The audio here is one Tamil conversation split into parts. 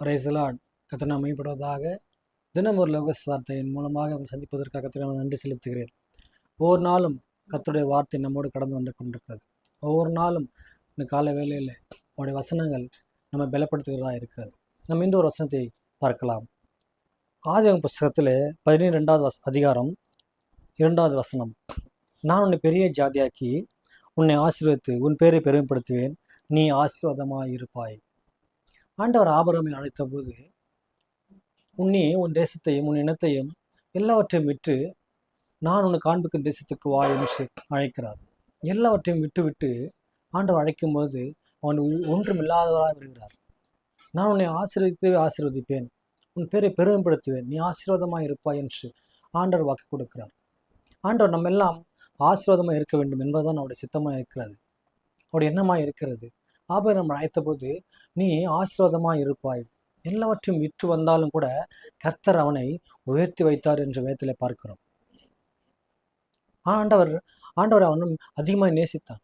பிரைசலாட் கத்தனை மேம்படுவதாக தினம் ஒரு லோகஸ் வார்த்தையின் மூலமாக உங்களை சந்திப்பதற்காக கத்தனை நான் நன்றி செலுத்துகிறேன். ஒவ்வொரு நாளும் கத்துடைய வார்த்தை நம்மோடு கடந்து வந்து கொண்டிருக்கிறது. ஒவ்வொரு நாளும் இந்த கால வேலையில் அவருடைய வசனங்கள் நம்ம பலப்படுத்துகிறதா இருக்கிறது. நம்ம இந்த ஒரு வசனத்தை பார்க்கலாம். ஆதிவங்க புஸ்தகத்தில் பதினிரெண்டாவது வச அதிகாரம் இரண்டாவது வசனம். நான் உன்னை பெரிய ஜாதியாக்கி உன்னை ஆசீர்வதித்து உன் பேரை பெருமைப்படுத்துவேன். நீ ஆசீர்வாதமாக இருப்பாய் ஆண்டவர் ஆபரமை அழைத்த போது உன்னி உன் தேசத்தையும் உன் இனத்தையும் எல்லாவற்றையும் விட்டு நான் உன்னை காண்பிக்கும் தேசத்துக்கு வா என்று அழைக்கிறார். எல்லாவற்றையும் விட்டுவிட்டு ஆண்டவர் அழைக்கும் போது அவன் ஒன்றும் இல்லாதவராக விடுகிறார் நான் உன்னை ஆசீர்வதித்து ஆசீர்வதிப்பேன். உன் பேரை பெருமைப்படுத்துவேன். நீ ஆசீர்வாதமாக இருப்பாய் என்று ஆண்டவர் வாக்கு கொடுக்கிறார். ஆண்டவர் நம்ம எல்லாம் ஆசீர்வாதமாக இருக்க வேண்டும் என்பதுதான் அவருடைய சித்தமாக இருக்கிறது. அவருடைய எண்ணமாக இருக்கிறது. ஆபரணம் அழைத்த போது நீ ஆசிர்வாதமாக இருப்பாய். எல்லாவற்றையும் விற்று வந்தாலும் கூட கர்த்தர் அவனை உயர்த்தி வைத்தார் என்று வேதத்தில் பார்க்கிறோம். ஆண்டவர் ஆண்டவர் அவனும் அதிகமாக நேசித்தான்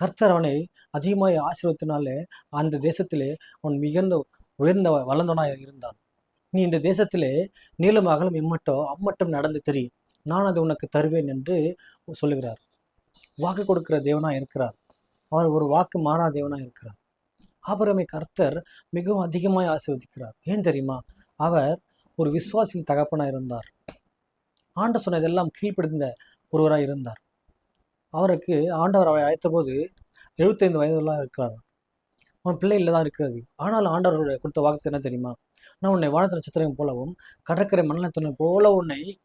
கர்த்தர் அவனை அதிகமாக ஆசீர்வத்தினாலே அந்த தேசத்திலே அவன் மிகுந்த உயர்ந்த வளர்ந்தவனாக இருந்தான். நீ இந்த தேசத்திலே நீளம் அகலம் இம்மட்டோ அம்மட்டும் நடந்து தெரியும் நான் அதை உனக்கு தருவேன் என்று சொல்லுகிறார். வாக்கு கொடுக்கிற தேவனா இருக்கிறார். அவர் ஒரு வாக்கு மாறாதேவனாக இருக்கிறார். ஆபரமை கர்த்தர் மிகவும் அதிகமாய் ஆசீர்வதிக்கிறார். ஏன் தெரியுமா? அவர் ஒரு விசுவாசியின் தகப்பனாக இருந்தார். ஆண்ட சொன்னதெல்லாம் கீழ்ப்படுத்த ஒருவராக இருந்தார். அவருக்கு ஆண்டவர் அவரை அழைத்தபோது எழுபத்தைந்து வயதுலாம் இருக்கிறார். அவன் பிள்ளை தான் இருக்கிறது. ஆனால் ஆண்டவருடைய கொடுத்த வாக்கு என்ன தெரியுமா? நான் உன்னை வானத்து நட்சத்திரம் போலவும் கடற்கரை மண்ணத்துணை போல உன்னை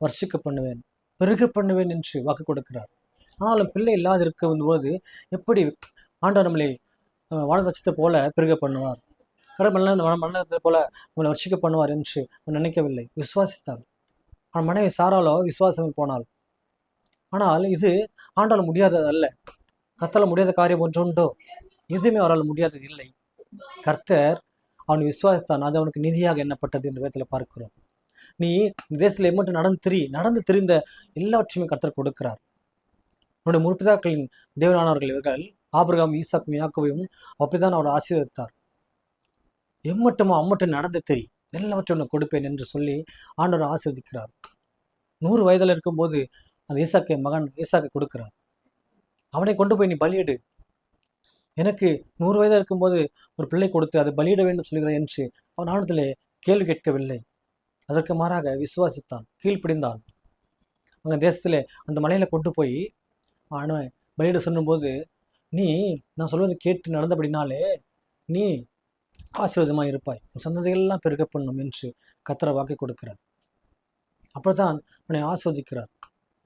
வர்ஷிக்க பண்ணுவேன் பெருக பண்ணுவேன் என்று வாக்கு கொடுக்கிறார். ஆனாலும் பிள்ளை இல்லாது இருக்கும் போது எப்படி ஆண்டவர் நம்மளை அஹ், போல பெருக பண்ணுவார்? கடல் மண்ண போல நம்மளை வர்ஷிக்க பண்ணுவார் என்று நினைக்கவில்லை. விசுவாசித்தான் அவன் மனைவி சாராலோ விசுவாசம் போனாள். ஆனால் இது ஆண்டால் முடியாதது அல்ல. கர்த்தரால் முடியாத காரியம் ஒன்றுண்டோ எதுவுமே அவரால் முடியாதது இல்லை. கர்த்தர் அவன் விசுவாசித்தான். அது அவனுக்கு நிதியாக எண்ணப்பட்டது என்ற விதத்தில் பார்க்கிறோம். நீ இந்த தேசத்தில் எம்மட்டும் நடந்து திரி நடந்து திரிந்த எல்லாவற்றையுமே கர்த்தர் கொடுக்கிறார். உன்னுடைய முற்பிதாக்களின் தேவனானவர்கள் இவர்கள் ஆபிரகாம் ஈசாக்கும் யாக்கோவையும் அப்படிதான் அவர் ஆசீர்வதித்தார். எம்மட்டுமோ அம்மட்டும் நடந்து தெரி எல்லாவற்றையும் உனக்கு கொடுப்பேன் என்று சொல்லி ஆண்டவர் ஆசீர்வதிக்கிறார். நூறு வயதில் இருக்கும்போது அந்த ஈசாக்கை மகன் ஈசாக்கை கொடுக்கிறார். அவனை கொண்டு போய் நீ பலியிடு. எனக்கு நூறு வயதாக இருக்கும்போது ஒரு பிள்ளை கொடுத்து அதை பலியிட வேண்டும் சொல்கிறார் என்று அவன் ஆனத்திலே கேள்வி கேட்கவில்லை. அதற்கு மாறாக விசுவாசித்தான் கீழ்ப்பிடிந்தான். அங்கே தேசத்திலே அந்த மலையில் கொண்டு போய் அவன் பலியிட சொல்லும்போது நீ நான் சொல்வதை கேட்டு நடந்தபடினாலே நீ ஆசீர்வாதமாக இருப்பாய். உன் சந்ததிகளெல்லாம் பெருக பண்ணும் என்று கத்தரை வாக்கு கொடுக்கிறார். அப்படித்தான் உன்னை ஆஸ்வதிக்கிறார்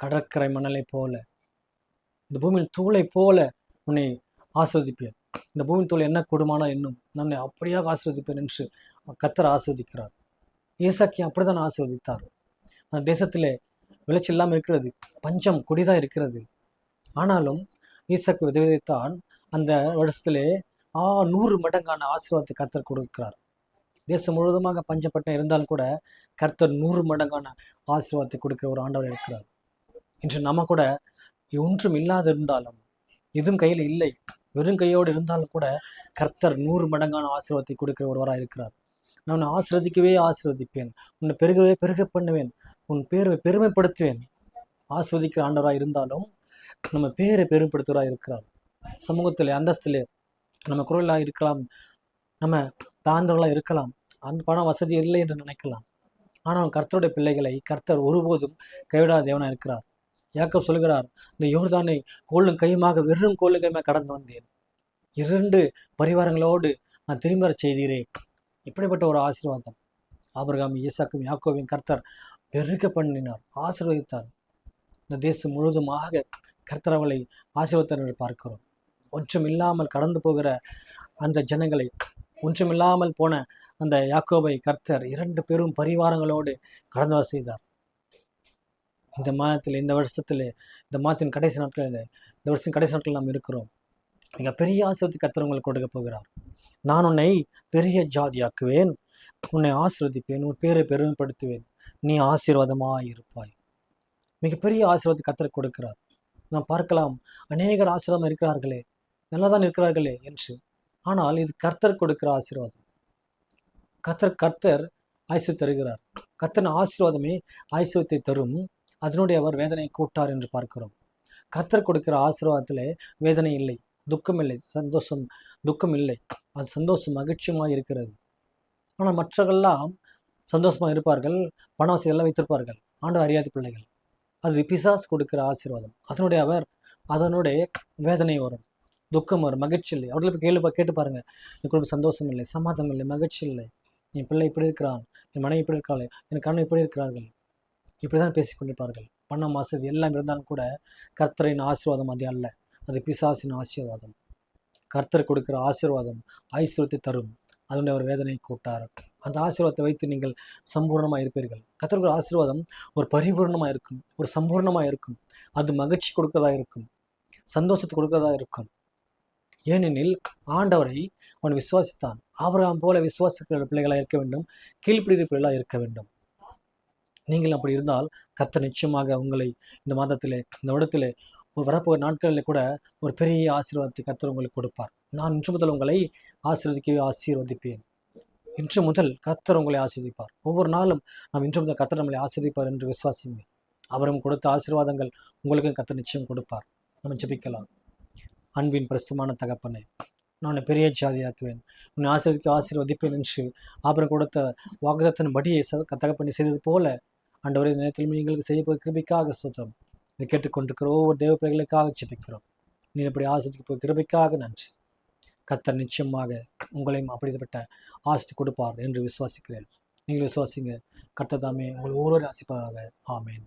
கடற்கரை மணலை போல. இந்த பூமியின் தூளை போல உன்னை ஆஸ்வதிப்பேன் இந்த பூமியின் தூள் என்ன கொடுமானா என்னும் நம்மை அப்படியாக ஆஸ்வதிப்பேன் என்று கத்தர் ஆஸ்வதிக்கிறார் ஈசாக்கி அப்படிதான் ஆஸ்வதித்தார் அந்த தேசத்தில் விளைச்சல் இல்லாமல் இருக்கிறது. பஞ்சம் கொடிதான் இருக்கிறது. ஆனாலும் ஈசாக்கு விதவிதைத்தான் அந்த வருஷத்திலே ஆ நூறு மடங்கான ஆசீர்வாதத்தை கர்த்தர் கொடுக்கிறார். தேசம் முழுவதுமாக பஞ்சப்பட்டம் இருந்தாலும் கூட கர்த்தர் நூறு மடங்கான ஆசீர்வாதத்தை கொடுக்கிற ஒரு ஆண்டவர் இருக்கிறார். இன்று நம்ம கூட ஒன்றும் இல்லாது இருந்தாலும் எதுவும் கையில் இல்லை வெறும் கையோடு இருந்தாலும் கூட கர்த்தர் நூறு மடங்கான ஆசீர்வாதத்தை கொடுக்கிற ஒருவராக இருக்கிறார். நான் உன்னை ஆசிர்வதிக்கவே ஆசிர்வதிப்பேன் உன்னை பெருகவே பெருக பண்ணுவேன் உன் பேரை பெருமைப்படுத்துவேன். ஆஸ்வதிக்கிற ஆண்டவராக இருந்தாலும் நம்ம பேரை பெருமைப்படுத்துவராக இருக்கிறார் சமூகத்தில் அந்தஸ்தில் நம்ம குரலாக இருக்கலாம். நம்ம தாழ்ந்தவர்களாக இருக்கலாம். அந்த பணம் வசதி இல்லை என்று நினைக்கலாம். ஆனால் கர்த்தருடைய பிள்ளைகளை கர்த்தர் ஒருபோதும் கைவிடாத தேவனாக இருக்கிறார். யாக்கப் சொல்கிறார் இந்த யோர்தானை கோலும் கையுமாக வெறும் கோலும் கையுமாக கடந்து வந்தேன். இரண்டு பரிவாரங்களோடு நான் திரும்பி வரச் செய்தீரேன் இப்படிப்பட்ட ஒரு ஆசீர்வாதம் ஆபிரகாம் ஈசாக்கும் யாக்கோவின் கர்த்தர் பெருக பண்ணினார் ஆசீர்வதித்தார். இந்த தேசம் முழுவதுமாக கர்த்தர் அவளை பார்க்கிறோம். ஒன்றும் இல்லாமல் கடந்து போகிற அந்த ஜனங்களை ஒன்றுமில்லாமல் போன அந்த யாக்கோபை கர்த்தர் இரண்டு பெரும் பரிவாரங்களோடு கடந்து வர செய்தார். இந்த மாதத்தில் இந்த வருஷத்தில் இந்த மாதத்தின் கடைசி நாட்களில் இந்த வருஷத்தின் கடைசி நாட்களில் நாம் இருக்கிறோம். மிகப்பெரிய பெரிய ஆசீர்வதி கர்த்தர் உங்களுக்கு கொடுக்க போகிறார். நான் உன்னை பெரிய ஜாதியாக்குவேன். உன்னை ஆசீர்வதிப்பேன். உன் பேரை பெருமைப்படுத்துவேன். நீ ஆசீர்வாதமாக இருப்பாய் மிகப்பெரிய ஆசீர்வாதத்தை கத்தர் கொடுக்கிறார். நாம் பார்க்கலாம். அநேகர் ஆசீர்வாதம் இருக்கிறார்களே. நல்லா தான் இருக்கிறார்களே என்று. ஆனால் இது கர்த்தர் கொடுக்கிற ஆசீர்வாதம். கர்த்தர் கர்த்தர் ஆயுசு தருகிறார். கர்த்தன் ஆசீர்வாதமே ஆயுசுவத்தை தரும். அதனுடைய அவர் வேதனை கூட்டார் என்று பார்க்கிறோம். கர்த்தர் கொடுக்கிற ஆசீர்வாதத்தில் வேதனை இல்லை துக்கம் இல்லை சந்தோஷம் துக்கம் இல்லை. அது சந்தோஷம் மகிழ்ச்சியமாக இருக்கிறது. ஆனால் மற்றவர்கள்லாம் சந்தோஷமாக இருப்பார்கள் பண வசதி எல்லாம் வைத்திருப்பார்கள். ஆண்டு அறியாத பிள்ளைகள். அது பிசாஸ் கொடுக்குற ஆசீர்வாதம். அதனுடைய அவர் அதனுடைய வேதனை வரும். துக்கம் வரும். மகிழ்ச்சி இல்லை. அவர்களை போய் கேள்வி கேட்டு பாருங்கள் என் குடும்ப சந்தோஷம் இல்லை சமாதானம் இல்லை மகிழ்ச்சி இல்லை. என் பிள்ளை இப்படி இருக்கிறான் என் மனைவி இப்படி இருக்காளே என் கண்ணன் இப்படி இருக்கிறார்கள். இப்படி தான் பேசிக்கொண்டிருப்பார்கள் பணம் வசதி எல்லாம் இருந்தாலும் கூட கர்த்தரின் ஆசீர்வாதம் அது அல்ல. அது பிசாசின் ஆசீர்வாதம். கர்த்தர் கொடுக்கிற ஆசீர்வாதம் ஐஸ்வரத்தை தரும். அதனுடைய அவர் வேதனை கூட்டார். அந்த ஆசீர்வாதத்தை வைத்து நீங்கள் சம்பூர்ணமாக இருப்பீர்கள். கர்த்தருக்கு ஆசீர்வாதம் ஒரு பரிபூர்ணமாக இருக்கும் ஒரு சம்பூர்ணமாக இருக்கும். அது மகிழ்ச்சி கொடுக்கறதா இருக்கும் சந்தோஷத்தை கொடுக்கறதா இருக்கும். ஏனெனில் ஆண்டவரை அவன் விசுவாசித்தான். ஆபரகம் போல விசுவாசிக்கிற பிள்ளைகளாக இருக்க வேண்டும் கீழ்ப்பிடிக்கிற பிள்ளைகளாக இருக்க வேண்டும். நீங்கள் அப்படி இருந்தால் கத்த நிச்சயமாக உங்களை இந்த மாதத்திலே இந்த வருடத்திலே ஒரு வரப்போகிற நாட்களில் கூட ஒரு பெரிய ஆசீர்வாதத்தை கத்தர் உங்களுக்கு கொடுப்பார். நான் இன்று முதல் உங்களை ஆசீர்வதிக்கவே ஆசீர்வதிப்பேன். இன்று முதல் கத்தர் உங்களை ஆசிரியப்பார் ஒவ்வொரு நாளும் நாம் இன்று முதல் கத்தர் நம்மளை ஆசிரியப்பார் என்று விசுவாசிங்க அவரும் கொடுத்த ஆசீர்வாதங்கள் உங்களுக்கும் கத்தர் நிச்சயம் கொடுப்பார். நம்ம ஜபிக்கலாம். அன்பின் பிரசுமான தகப்பனை நான் பெரிய ஜாதியாக்குவேன். உன்னை ஆசீர்வதிக்க ஆசீர்வதிப்பேன் என்று அவரும் கொடுத்த வாக்குதத்தின் படியை தகப்பனை செய்தது போல அண்டவரை நேரத்திலும் நேரத்தில் எங்களுக்கு செய்ய கிருபிக்காக ஸ்தோத்திரம். இதை கேட்டுக்கொண்டிருக்கிற ஒவ்வொரு தேவ பிள்ளைகளுக்காக ஜபிக்கிறோம். நீ இப்படி ஆசிரிக்கு போய் கிருபிக்காக நன்றி. கத்தர் நிச்சயமாக உங்களையும் அப்படிப்பட்ட ஆசித்து கொடுப்பார் என்று விசுவாசிக்கிறேன். நீங்கள் விசுவாசிங்க. கர்த்தர் தாமே உங்கள் ஒவ்வொரு ஆசிப்பாராக. ஆமேன்.